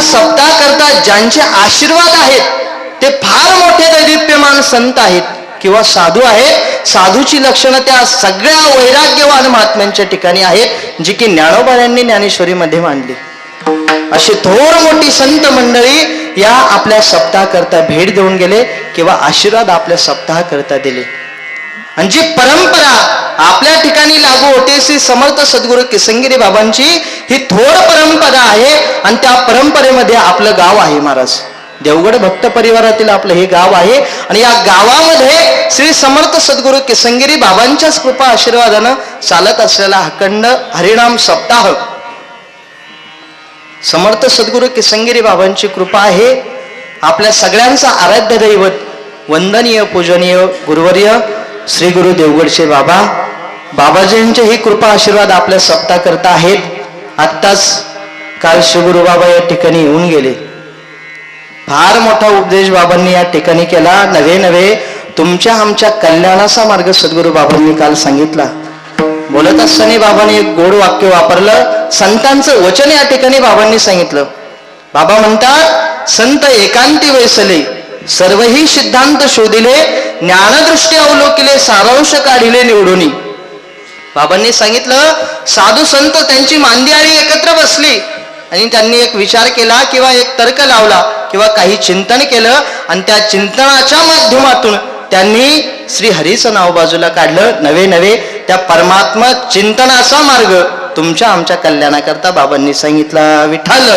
सप्ताह करता ज्यांचे आशीर्वाद आहेत ते फार मोठे दैदिप्यमान संत आहेत किंवा साधू आहेत. साधूची लक्षणं त्या सगळ्या वैराग्यवान महात्म्यांच्या ठिकाणी आहेत जी की ज्ञानोबाऱ्यांनी ज्ञानेश्वरीमध्ये मांडली. अशी थोर मोठी संत मंडळी या आपल्या सप्ताह करता भेट देऊन गेले किंवा आशीर्वाद आपल्या सप्ताह करता दिले. आणि जी परंपरा आपल्या ठिकाणी लागू होते श्री समर्थ सद्गुरू किसंगिरी बाबांची. ही थोर परंपरा आहे आणि त्या परंपरेमध्ये आपलं गाव आहे महाराज. देवगड भक्त परिवारातील आपलं हे गाव आहे. आणि या गावामध्ये श्री समर्थ सद्गुरू किसंगिरी बाबांच्याच कृपा आशीर्वादानं चालत असलेला अखंड हरिणाम सप्ताह. समर्थ सद्गुरू किसंगिरी बाबांची कृपा आहे. आपल्या सगळ्यांचा आराध्य दैवत वंदनीय पूजनीय गुरुवर्य श्री गुरु देवगडचे बाबा. बाबाजींचे ही कृपा आशीर्वाद आपल्या सप्ताह करता आहेत. आत्ताच काल श्रीगुरु बाबा या ठिकाणी येऊन गेले. फार मोठा उपदेश बाबांनी या ठिकाणी केला. नवे नवे तुमच्या आमच्या कल्याणाचा मार्ग सद्गुरू बाबांनी काल सांगितला. बोलत असताना बाबांनी एक गोड वाक्य वापरलं. संतांचं वचन या ठिकाणी बाबांनी सांगितलं. बाबा म्हणतात संत एकांती वैसले सर्वही सिद्धांत शोधिले ज्ञानदृष्टी अवलोकिले सारांश काढिले निवडून. बाबांनी सांगितलं साधू संत त्यांची मांदी आणि एकत्र बसली. आणि त्यांनी एक विचार केला किंवा एक तर्क लावला किंवा काही चिंतन केलं आणि त्या चिंतनाच्या माध्यमातून त्यांनी श्री हरीचं नाव बाजूला काढलं. नवे नवे त्या परमात्मा चिंतनाचा मार्ग तुमच्या आमच्या कल्याणाकरता बाबांनी सांगितला विठाल.